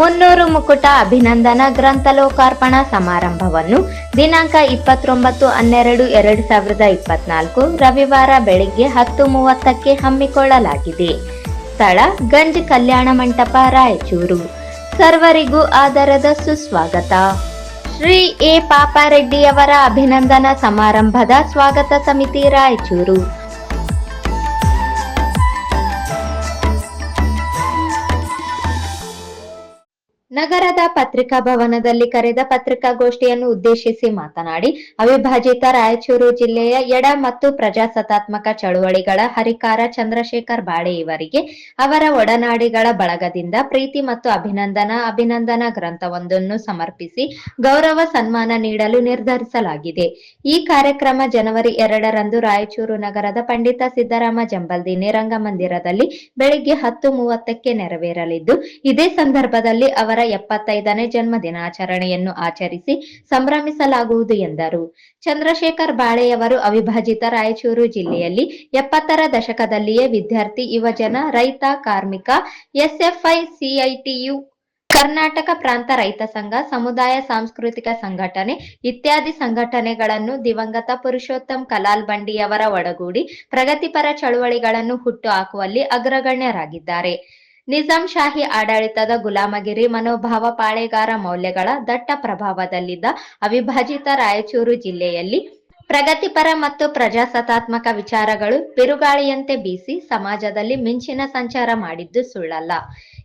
ಮುನ್ನೂರು ಮುಕುಟ ಅಭಿನಂದನಾ ಗ್ರಂಥ ಲೋಕಾರ್ಪಣಾ ಸಮಾರಂಭವನ್ನು ದಿನಾಂಕ ಇಪ್ಪತ್ತೊಂಬತ್ತು ಹನ್ನೆರಡು ಎರಡು ಸಾವಿರದ ಇಪ್ಪತ್ನಾಲ್ಕು ರವಿವಾರ ಬೆಳಿಗ್ಗೆ ಹತ್ತು ಮೂವತ್ತಕ್ಕೆ ಹಮ್ಮಿಕೊಳ್ಳಲಾಗಿದೆ. ಸ್ಥಳ ಗಂಜ್ ಕಲ್ಯಾಣ ಮಂಟಪ, ರಾಯಚೂರು. ಸರ್ವರಿಗೂ ಆದರದ ಸುಸ್ವಾಗತ. ಶ್ರೀ ಎ. ಪಾಪಾರೆಡ್ಡಿಯವರ ಅಭಿನಂದನಾ ಸಮಾರಂಭದ ಸ್ವಾಗತ ಸಮಿತಿ, ರಾಯಚೂರು. ನಗರದ ಪತ್ರಿಕಾ ಭವನದಲ್ಲಿ ಕರೆದ ಪತ್ರಿಕಾಗೋಷ್ಠಿಯನ್ನು ಉದ್ದೇಶಿಸಿ ಮಾತನಾಡಿ, ಅವಿಭಾಜಿತ ರಾಯಚೂರು ಜಿಲ್ಲೆಯ ಎಡ ಮತ್ತು ಪ್ರಜಾಸತ್ತಾತ್ಮಕ ಚಳುವಳಿಗಳ ಹರಿಕಾರ ಚಂದ್ರಶೇಖರ್ ಬಾಳೆ ಇವರಿಗೆ, ಅವರ ಒಡನಾಡಿಗಳ ಬಳಗದಿಂದ ಪ್ರೀತಿ ಮತ್ತು ಅಭಿನಂದನಾ ಅಭಿನಂದನಾ ಗ್ರಂಥವೊಂದನ್ನು ಸಮರ್ಪಿಸಿ ಗೌರವ ಸನ್ಮಾನ ನೀಡಲು ನಿರ್ಧರಿಸಲಾಗಿದೆ. ಈ ಕಾರ್ಯಕ್ರಮ ಜನವರಿ ಎರಡರಂದು ರಾಯಚೂರು ನಗರದ ಪಂಡಿತ ಸಿದ್ದರಾಮ ಜಂಬಲ್ದಿನಿ ರಂಗಮಂದಿರದಲ್ಲಿ ಬೆಳಿಗ್ಗೆ ಹತ್ತು ಮೂವತ್ತಕ್ಕೆ ನೆರವೇರಲಿದ್ದು, ಇದೇ ಸಂದರ್ಭದಲ್ಲಿ ಅವರ ಎಪ್ಪತ್ತೈದನೇ ಜನ್ಮ ದಿನಾಚರಣೆಯನ್ನು ಆಚರಿಸಿ ಸಂಭ್ರಮಿಸಲಾಗುವುದು ಎಂದರು. ಚಂದ್ರಶೇಖರ್ ಬಾಳೆಯವರು ಅವಿಭಾಜಿತ ರಾಯಚೂರು ಜಿಲ್ಲೆಯಲ್ಲಿ ಎಪ್ಪತ್ತರ ದಶಕದಲ್ಲಿಯೇ ವಿದ್ಯಾರ್ಥಿ, ಯುವಜನ, ರೈತ, ಕಾರ್ಮಿಕ, ಎಸ್ಎಫ್ಐ, ಸಿಐಟಿಯು, ಕರ್ನಾಟಕ ಪ್ರಾಂತ ರೈತ ಸಂಘ, ಸಮುದಾಯ ಸಾಂಸ್ಕೃತಿಕ ಸಂಘಟನೆ ಇತ್ಯಾದಿ ಸಂಘಟನೆಗಳನ್ನು ದಿವಂಗತ ಪುರುಷೋತ್ತಮ್ ಕಲಾಲ್ ಬಂಡಿಯವರ ಒಡಗೂಡಿ ಪ್ರಗತಿಪರ ಚಳುವಳಿಗಳನ್ನು ಹುಟ್ಟು ಹಾಕುವಲ್ಲಿ ಅಗ್ರಗಣ್ಯರಾಗಿದ್ದಾರೆ. ನಿಜಾಂ ಶಾಹಿ ಆಡಳಿತದ ಗುಲಾಮಗಿರಿ ಮನೋಭಾವ ಪಾಳೆಗಾರ ಮೌಲ್ಯಗಳ ದಟ್ಟ ಪ್ರಭಾವದಲ್ಲಿದ್ದ ಅವಿಭಾಜಿತ ರಾಯಚೂರು ಜಿಲ್ಲೆಯಲ್ಲಿ ಪ್ರಗತಿಪರ ಮತ್ತು ಪ್ರಜಾಸತ್ತಾತ್ಮಕ ವಿಚಾರಗಳು ಬಿರುಗಾಳಿಯಂತೆ ಬೀಸಿ ಸಮಾಜದಲ್ಲಿ ಮಿಂಚಿನ ಸಂಚಾರ ಮಾಡಿದ್ದು ಸುಳ್ಳಲ್ಲ.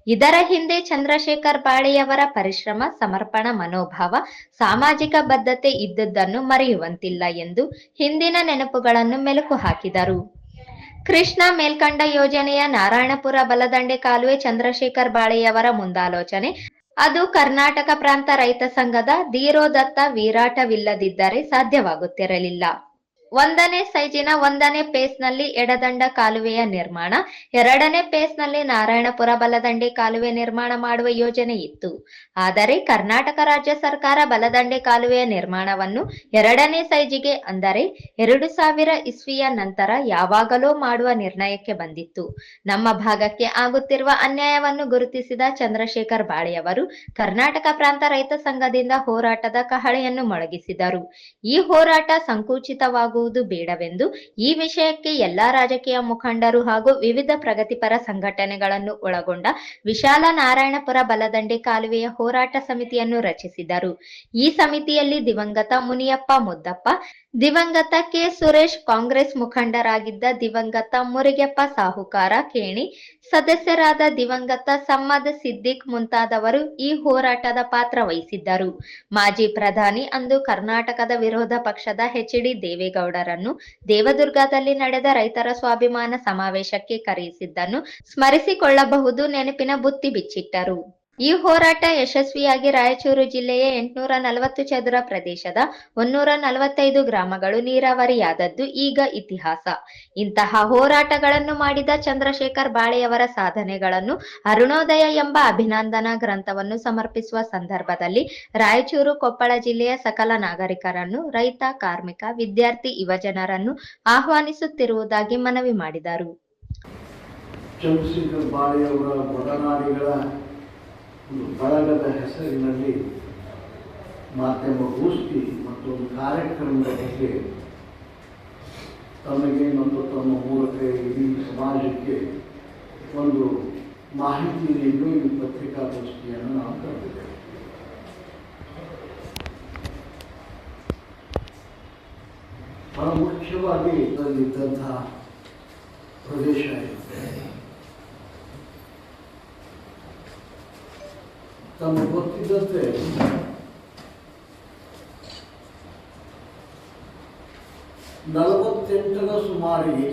ಇದರ ಹಿಂದೆ ಚಂದ್ರಶೇಖರ್ ಬಾಳೆಯವರ ಪರಿಶ್ರಮ, ಸಮರ್ಪಣ, ಮನೋಭಾವ, ಸಾಮಾಜಿಕ ಬದ್ಧತೆ ಇದ್ದುದನ್ನು ಮರೆಯುವಂತಿಲ್ಲ ಎಂದು ಹಿಂದಿನ ನೆನಪುಗಳನ್ನು ಮೆಲುಕು ಹಾಕಿದರು. ಕೃಷ್ಣ ಮೇಲ್ಕಂಡ ಯೋಜನೆಯ ನಾರಾಯಣಪುರ ಬಲದಂಡೆ ಕಾಲುವೆ ಚಂದ್ರಶೇಖರ್ ಬಾಳೆಯವರ ಮುಂದಾಲೋಚನೆ. ಅದು ಕರ್ನಾಟಕ ಪ್ರಾಂತ ರೈತ ಸಂಘದ ಧೀರೋದತ್ತ ವೀರಾಟವಿಲ್ಲದಿದ್ದರೆ ಸಾಧ್ಯವಾಗುತ್ತಿರಲಿಲ್ಲ. ಒಂದನೇ ಸೈಜಿನ ಒಂದನೇ ಪೇಸ್ನಲ್ಲಿ ಎಡದಂಡ ಕಾಲುವೆಯ ನಿರ್ಮಾಣ, ಎರಡನೇ ಪೇಸ್ನಲ್ಲಿ ನಾರಾಯಣಪುರ ಬಲದಂಡೆ ಕಾಲುವೆ ನಿರ್ಮಾಣ ಮಾಡುವ ಯೋಜನೆ ಇತ್ತು. ಆದರೆ ಕರ್ನಾಟಕ ರಾಜ್ಯ ಸರ್ಕಾರ ಬಲದಂಡೆ ಕಾಲುವೆಯ ನಿರ್ಮಾಣವನ್ನು ಎರಡನೇ ಸೈಜಿಗೆ, ಅಂದರೆ ಎರಡು ಸಾವಿರ ಇಸ್ವಿಯ ನಂತರ ಯಾವಾಗಲೂ ಮಾಡುವ ನಿರ್ಣಯಕ್ಕೆ ಬಂದಿತ್ತು. ನಮ್ಮ ಭಾಗಕ್ಕೆ ಆಗುತ್ತಿರುವ ಅನ್ಯಾಯವನ್ನು ಗುರುತಿಸಿದ ಚಂದ್ರಶೇಖರ್ ಬಾಳೆಯವರು ಕರ್ನಾಟಕ ಪ್ರಾಂತ ರೈತ ಸಂಘದಿಂದ ಹೋರಾಟದ ಕಹಳೆಯನ್ನು ಮೊಳಗಿಸಿದರು. ಈ ಹೋರಾಟ ಸಂಕುಚಿತವಾಗುವುದು ಬೇಡವೆಂದು ಈ ವಿಷಯಕ್ಕೆ ಎಲ್ಲಾ ರಾಜಕೀಯ ಮುಖಂಡರು ಹಾಗೂ ವಿವಿಧ ಪ್ರಗತಿಪರ ಸಂಘಟನೆಗಳನ್ನು ಒಳಗೊಂಡ ವಿಶಾಲ ನಾರಾಯಣಪುರ ಬಲದಂಡೆ ಕಾಲುವೆಯ ಹೋರಾಟ ಸಮಿತಿಯನ್ನು ರಚಿಸಿದರು. ಈ ಸಮಿತಿಯಲ್ಲಿ ದಿವಂಗತ ಮುನಿಯಪ್ಪ ಮುದ್ದಪ್ಪ ದಿವಂಗತ ಕೆ ಸುರೇಶ್ ಕಾಂಗ್ರೆಸ್ ಮುಖಂಡರಾಗಿದ್ದ ದಿವಂಗತ ಮುರಿಗೆಪ್ಪ ಸಾಹುಕಾರ ಕೇಣಿ ಸದಸ್ಯರಾದ ದಿವಂಗತ ಸಮ್ಮದ್ ಸಿದ್ದಿಕ್ ಮುಂತಾದವರು ಈ ಹೋರಾಟದ ಪಾತ್ರ ವಹಿಸಿದ್ದರು. ಮಾಜಿ ಪ್ರಧಾನಿ ಅಂದು ಕರ್ನಾಟಕದ ವಿರೋಧ ಪಕ್ಷದ ಎಚ್ ಡಿ ದೇವೇಗೌಡರನ್ನು ದೇವದುರ್ಗದಲ್ಲಿ ನಡೆದ ರೈತರ ಸ್ವಾಭಿಮಾನ ಸಮಾವೇಶಕ್ಕೆ ಕರೆಯಿಸಿದ್ದನ್ನು ಸ್ಮರಿಸಿಕೊಳ್ಳಬಹುದು ನೆನಪಿನ ಬುತ್ತಿ ಬಿಚ್ಚಿಟ್ಟರು. ಈ ಹೋರಾಟ ಯಶಸ್ವಿಯಾಗಿ ರಾಯಚೂರು ಜಿಲ್ಲೆಯ ಎಂಟುನೂರ ನಲವತ್ತು ಚದುರ ಪ್ರದೇಶದ ಒನ್ನೂರ ನಲವತ್ತೈದು ಗ್ರಾಮಗಳು ನೀರಾವರಿಯಾದದ್ದು ಈಗ ಇತಿಹಾಸ. ಇಂತಹ ಹೋರಾಟಗಳನ್ನು ಮಾಡಿದ ಚಂದ್ರಶೇಖರ್ ಬಾಳೆಯವರ ಸಾಧನೆಗಳನ್ನು ಅರುಣೋದಯ ಎಂಬ ಅಭಿನಂದನಾ ಗ್ರಂಥವನ್ನು ಸಮರ್ಪಿಸುವ ಸಂದರ್ಭದಲ್ಲಿ ರಾಯಚೂರು ಕೊಪ್ಪಳ ಜಿಲ್ಲೆಯ ಸಕಲ ನಾಗರಿಕರನ್ನು, ರೈತ, ಕಾರ್ಮಿಕ, ವಿದ್ಯಾರ್ಥಿ ಯುವಜನರನ್ನು ಆಹ್ವಾನಿಸುತ್ತಿರುವುದಾಗಿ ಮನವಿ ಮಾಡಿದರು ಚಂದ್ರಶೇಖರ್ ಬಾಳೆಯವರ ಒಡನಾಡಿಗಳ ಒಂದು ಬಳಗದ ಹೆಸರಿನಲ್ಲಿ ಮಾಧ್ಯಮ ಗೋಷ್ಠಿ ಮತ್ತು ಒಂದು ಕಾರ್ಯಕ್ರಮದ ಬಗ್ಗೆ ತಮಗೆ ಮತ್ತು ತಮ್ಮ ಮೂಲಕ ಇಡೀ ಸಮಾಜಕ್ಕೆ ಒಂದು ಮಾಹಿತಿ ನೀಡಲು ಈ ಪತ್ರಿಕಾಗೋಷ್ಠಿಯನ್ನು ನಾವು ಕರೆದಿದ್ದೇವೆ. ಬಹಳ ಮುಖ್ಯವಾಗಿ ಇದರಲ್ಲಿದ್ದಂತಹ ಪ್ರದೇಶ ಇದೆ. ತಮಗೆ ಗೊತ್ತಿದ್ದಂತೆ ನಲವತ್ತೆಂಟರ ಸುಮಾರಿಗೆ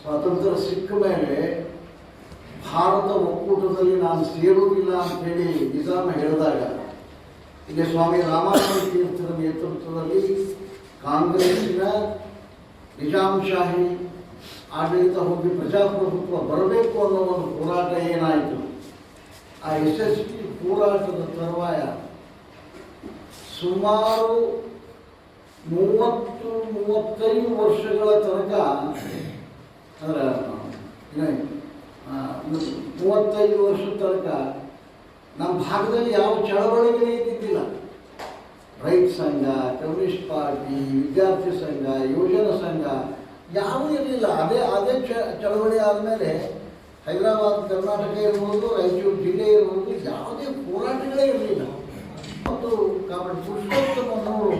ಸ್ವಾತಂತ್ರ್ಯ ಸಿಕ್ಕ ಮೇಲೆ ಭಾರತ ಒಕ್ಕೂಟದಲ್ಲಿ ನಾನು ಸೇರುವುದಿಲ್ಲ ಅಂತ ಹೇಳಿ ನಿಜಾಮ ಹೇಳಿದಾಗ ಇಲ್ಲಿ ಸ್ವಾಮಿ ರಾಮಾನಂದ ತೀರ್ಥರ ನೇತೃತ್ವದಲ್ಲಿ ಕಾಂಗ್ರೆಸ್ಸಿನ ನಿಜಾಂಶಾಹಿ ಆಡಳಿತ ಹೋಗಿ ಪ್ರಜಾಪ್ರಭುತ್ವ ಬರಬೇಕು ಅನ್ನೋ ಒಂದು ಹೋರಾಟ ಏನಾಯಿತು? ಆ ಯಶಸ್ವಿ ಹೋರಾಟದ ತರುವಾಯ ಸುಮಾರು ಮೂವತ್ತು, ಮೂವತ್ತೈದು ವರ್ಷಗಳ ತನಕ ಅಂದ್ರೆ ಮೂವತ್ತೈದು ವರ್ಷದ ತನಕ ನಮ್ಮ ಭಾಗದಲ್ಲಿ ಯಾವ ಚಳವಳಿಗೆ ಇದ್ದಿದ್ದಿಲ್ಲ. ರೈತ ಸಂಘ, ಕಮ್ಯುನಿಸ್ಟ್ ಪಾರ್ಟಿ, ವಿದ್ಯಾರ್ಥಿ ಸಂಘ, ಯುವಜನ ಸಂಘ, ಯಾವುದೂ ಇರಲಿಲ್ಲ. ಅದೇ ಅದೇ ಚ, ಚಳವಳಿ ಆದಮೇಲೆ ಹೈದರಾಬಾದ್, ಕರ್ನಾಟಕ ಇರ್ಬೋದು, ರಾಯಚೂರು ಜಿಲ್ಲೆ ಇರ್ಬೋದು ಯಾವುದೇ ಹೋರಾಟಗಳೇ ಇರಲಿಲ್ಲ. ಮತ್ತು ಕಾಮನ್ ಪುರುಷೋತ್ತಮನವರು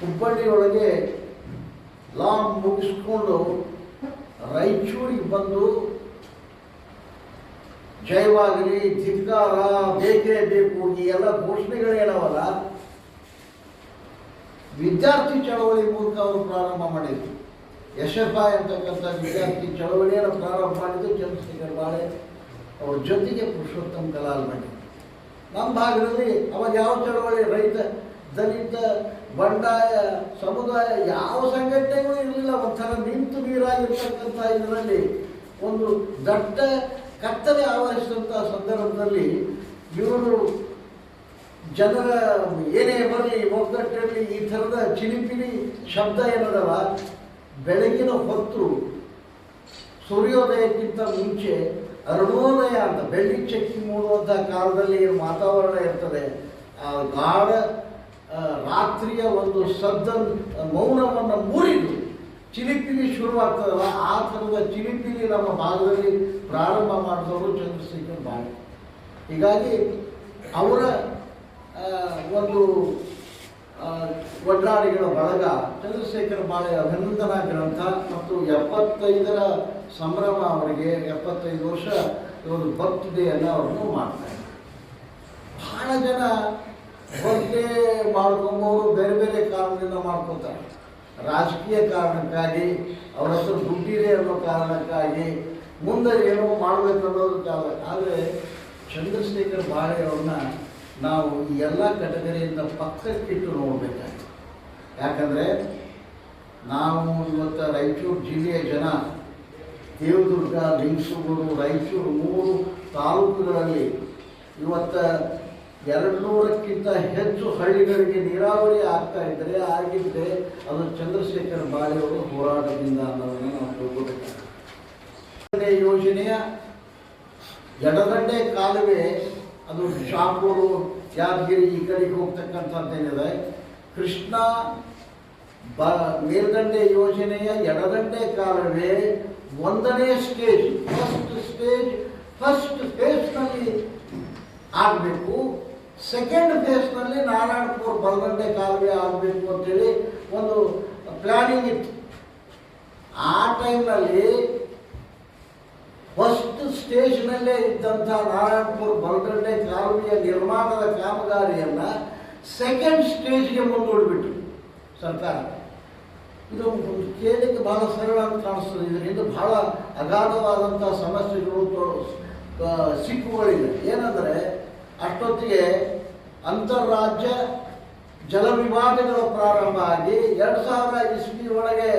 ಹುಬ್ಬಳ್ಳಿಯೊಳಗೆ ಲಾ ಮುಗಿಸ್ಕೊಂಡು ರಾಯಚೂರಿಗೆ ಬಂದು ಜಯವಾಗಲಿ, ಧಿಕ್ಕಾರ, ಬೇಕೇ ಬೇಕು ಈ ಎಲ್ಲ ಘೋಷಣೆಗಳೇನವಲ್ಲ ವಿದ್ಯಾರ್ಥಿ ಚಳವಳಿ ಮೂಲಕ ಅವರು ಪ್ರಾರಂಭ ಮಾಡಿದ್ರು. ಐ ಅಂತಕ್ಕಂಥ ವಿದ್ಯಾರ್ಥಿ ಚಳವಳಿಯನ್ನು ಪ್ರಾರಂಭ ಮಾಡಿದ್ದು ಚಂದ್ರಶೇಖರ್ ಬಾಳೆ ಅವ್ರ ಜೊತೆಗೆ ಪುರುಷೋತ್ತಮ್ ಕಲಾಲ್ ಮಾಡಿ ನಮ್ಮ ಭಾಗದಲ್ಲಿ ಅವಾಗ ಯಾವ ಚಳವಳಿ ರೈತ, ದಲಿತ, ಬಂಡಾಯ, ಸಮುದಾಯ ಯಾವ ಸಂಘಟನೆಗಳು ಇರಲಿಲ್ಲ. ಒಂಥರ ನಿಂತು ನೀರಾಗಿರ್ತಕ್ಕಂಥ ಇದರಲ್ಲಿ ಒಂದು ದಟ್ಟ ಕತ್ತಲೆ ಆವರಿಸಿದಂಥ ಸಂದರ್ಭದಲ್ಲಿ ಇವರು ಜನರ ಏನೇ ಬರಲಿ ಒಗ್ಗಟ್ಟಲ್ಲಿ ಈ ಥರದ ಚಿಲಿಪಿಲಿ ಶಬ್ದ ಏನದವ? ಬೆಳಗಿನ ಹೊತ್ತು ಸೂರ್ಯೋದಯಕ್ಕಿಂತ ಮುಂಚೆ ಅರುಣೋದಯ ಅಂತ, ಬೆಳ್ಳಿ ಚಕ್ಕಿ ಮೂಡುವಂಥ ಕಾಲದಲ್ಲಿ ಏನು ವಾತಾವರಣ ಇರ್ತದೆ, ಆ ಗಾಢ ರಾತ್ರಿಯ ಒಂದು ಶಬ್ದ, ಮೌನವನ್ನು ಮೂರಿದ್ದು ಚಿಲಿಪಿಲಿ ಶುರುವಾಗ್ತದಲ್ಲ, ಆ ಥರದ ಚಿಲಿಪಿಲಿ ನಮ್ಮ ಭಾಗದಲ್ಲಿ ಪ್ರಾರಂಭ ಮಾಡಿದವರು ಚಂದ್ರಶೇಖರ್ ಬಾಳೆ. ಹೀಗಾಗಿ ಅವರ ಒಂದು ಒಡ್ಡಾಡಿಗಳ ಬಳಗ ಚಂದ್ರಶೇಖರ್ ಬಾಳೆ ಅಭಿನಂದನಾ ಗ್ರಂಥ ಮತ್ತು ಎಪ್ಪತ್ತೈದರ ಸಂಭ್ರಮ ಅವರಿಗೆ ಎಪ್ಪತ್ತೈದು ವರ್ಷ ಇವರು ಬರ್ತ್ಡೇಯನ್ನು ಅವ್ರನ್ನು ಮಾಡ್ತಾರೆ ಬಹಳ ಜನ ಬರ್ತ್ಡೇ ಮಾಡ್ಕೊಂಬವರು ಬೇರೆ ಬೇರೆ ಕಾರಣದಿಂದ ಮಾಡ್ಕೊತಾರೆ ರಾಜಕೀಯ ಕಾರಣಕ್ಕಾಗಿ, ಅವರ ಹತ್ರ ದುಡ್ಡಿದೆ ಅನ್ನೋ ಕಾರಣಕ್ಕಾಗಿ ಮುಂದೆ ಏನೋ ಮಾಡಬೇಕು ಅನ್ನೋದು ಕಾರಣ ಆದರೆ ಚಂದ್ರಶೇಖರ್ ಬಾಳೆ ಅವ್ರನ್ನ ನಾವು ಈ ಎಲ್ಲ ಕೆಟಗರಿಯಿಂದ ಪಕ್ಕಕ್ಕಿಟ್ಟು ನೋಡಬೇಕಾಗಿತ್ತು ಯಾಕಂದರೆ ನಾವು ಇವತ್ತು ರಾಯಚೂರು ಜಿಲ್ಲೆಯ ಜನ ದೇವದುರ್ಗ ಲಿಂಗಸೂರು, ರಾಯಚೂರು ಮೂರು ತಾಲೂಕುಗಳಲ್ಲಿ ಇವತ್ತು ಎರಡು ನೂರಕ್ಕಿಂತ ಹೆಚ್ಚು ಹಳ್ಳಿಗಳಿಗೆ ನೀರಾವರಿ ಆಗ್ತಾ ಇದ್ದರೆ ಆಗಿದ್ದರೆ ಅದು ಚಂದ್ರಶೇಖರ್ ಬಾಳಿಯವರು ಹೋರಾಟದಿಂದ ಅನ್ನೋದನ್ನು ನಾವು ತಿಳ್ಕೊಬೇಕಾಗುತ್ತೆ ಯೋಜನೆಯ ಎಡದಂಡೆ ಕಾಲುವೆ, ಅದು ಶಾಪೂರು, ಯಾದಗಿರಿ ಈ ಕಡೆಗೆ ಹೋಗ್ತಕ್ಕಂಥದ್ದೇನಿದೆ ಕೃಷ್ಣ ಬ ಮೇಲ್ದಂಡೆ ಯೋಜನೆಯ ಎಡದಂಡೆ ಕಾಲುವೆ ಒಂದನೇ ಸ್ಟೇಜ್ ಫಸ್ಟ್ ಸ್ಟೇಜ್ ಫಸ್ಟ್ ಫೇಸ್ನಲ್ಲಿ ಆಗಬೇಕು. ಸೆಕೆಂಡ್ ಫೇಸ್ನಲ್ಲಿ ಕೋರ್ ಬಲ್ಗಂಡೆ ಕಾಲುವೆ ಆಗಬೇಕು ಅಂತೇಳಿ ಒಂದು ಪ್ಲಾನಿಂಗ್ ಇತ್ತು. ಆ ಟೈಮ್ನಲ್ಲಿ ಫಸ್ಟ್ ಸ್ಟೇಜ್ನಲ್ಲೇ ಇದ್ದಂಥ ನಾರಾಯಣಪುರ ಬಲಗಂಡೆ ಕಾಲುವೆಯ ನಿರ್ಮಾಣದ ಕಾಮಗಾರಿಯನ್ನು ಸೆಕೆಂಡ್ ಸ್ಟೇಜ್ಗೆ ಮುಂದೂಡಿಬಿಟ್ರು ಸರ್ಕಾರ. ಇದು ಕೇಳಲಿಕ್ಕೆ ಬಹಳ ಸರಳ ಅಂತ ಕಾಣಿಸ್ತದೆ. ಇದರಿಂದ ಬಹಳ ಅಗಾಧವಾದಂಥ ಸಮಸ್ಯೆಗಳು ಸಿಕ್ಕುಗಳಿವೆ ಏನಂದರೆ, ಅಷ್ಟೊತ್ತಿಗೆ ಅಂತಾರಾಜ್ಯ ಜಲ ವಿವಾದಗಳು ಪ್ರಾರಂಭ ಆಗಿ ಎರಡು ಸಾವಿರ ಇಸ್ವಿ ಒಳಗೆ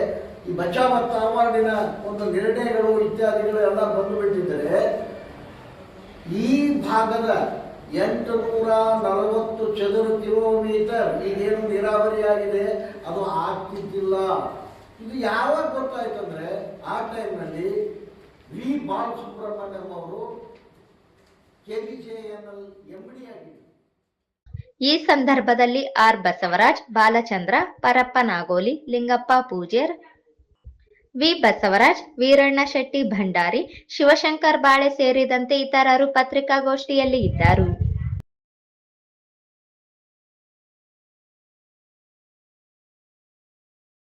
ಈ ಬಚಾವ ಅವಾರ್ಡಿನ ಒಂದು ನಿರ್ಣಯಗಳು ಇತ್ಯಾದಿಗಳು ಎಲ್ಲ ಬಂದು ಬಿಟ್ಟಿದ್ದರೆ, ಈ ಭಾಗದ ಎಂಟು ನೂರ ನಲವತ್ತು ಚದುರ ಕಿಲೋಮೀಟರ್ ಈಗೇನು ನೀರಾವರಿಯಾಗಿದೆ? ಅದು ಆಗ್ತಿದ್ದಿಲ್ಲ. ಇದು ಯಾವಾಗ ಗೊತ್ತಾಯ್ತಂದ್ರೆ ಆ ಟೈಮ್ನಲ್ಲಿ ವಿ. ಬಾಲಸುಬ್ರಹ್ಮಣ್ಯಂ ಅವರು K B J N L M D ಆಗಿದ್ದರು. ಈ ಸಂದರ್ಭದಲ್ಲಿ ಆರ್. ಬಸವರಾಜ್, ಬಾಲಚಂದ್ರ, ಪರಪ್ಪ ನಾಗೋಲಿ, ಲಿಂಗಪ್ಪ ಪೂಜೇರ್, ವಿ. ಬಸವರಾಜ್, ವೀರಣ್ಣ ಶೆಟ್ಟಿ ಭಂಡಾರಿ, ಶಿವಶಂಕರ್ ಬಾಳೆ ಸೇರಿದಂತೆ ಇತರರು ಪತ್ರಿಕಾಗೋಷ್ಠಿಯಲ್ಲಿ ಇದ್ದರು.